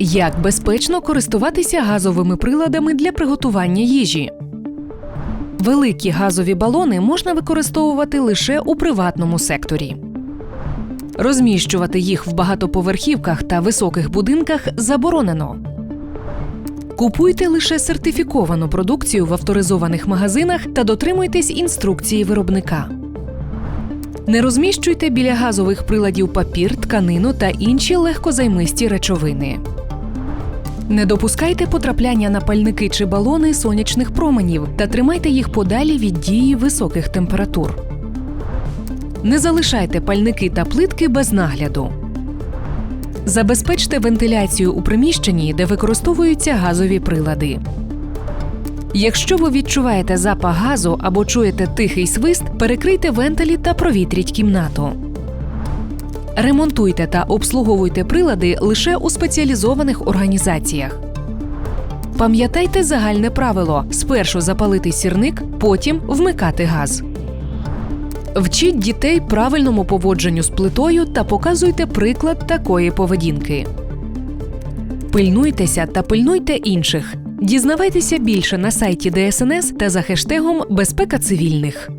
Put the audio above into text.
Як безпечно користуватися газовими приладами для приготування їжі? Великі газові балони можна використовувати лише у приватному секторі. Розміщувати їх в багатоповерхівках та високих будинках заборонено. Купуйте лише сертифіковану продукцію в авторизованих магазинах та дотримуйтесь інструкції виробника. Не розміщуйте біля газових приладів папір, тканину та інші легкозаймисті речовини. Не допускайте потрапляння на пальники чи балони сонячних променів та тримайте їх подалі від дії високих температур. Не залишайте пальники та плитки без нагляду. Забезпечте вентиляцію у приміщенні, де використовуються газові прилади. Якщо ви відчуваєте запах газу або чуєте тихий свист, перекрийте вентилі та провітріть кімнату. Ремонтуйте та обслуговуйте прилади лише у спеціалізованих організаціях. Пам'ятайте загальне правило: спершу запалити сірник, потім вмикати газ. Вчіть дітей правильному поводженню з плитою та показуйте приклад такої поведінки. Пильнуйтеся та пильнуйте інших. Дізнавайтеся більше на сайті ДСНС та за хештегом Безпека цивільних.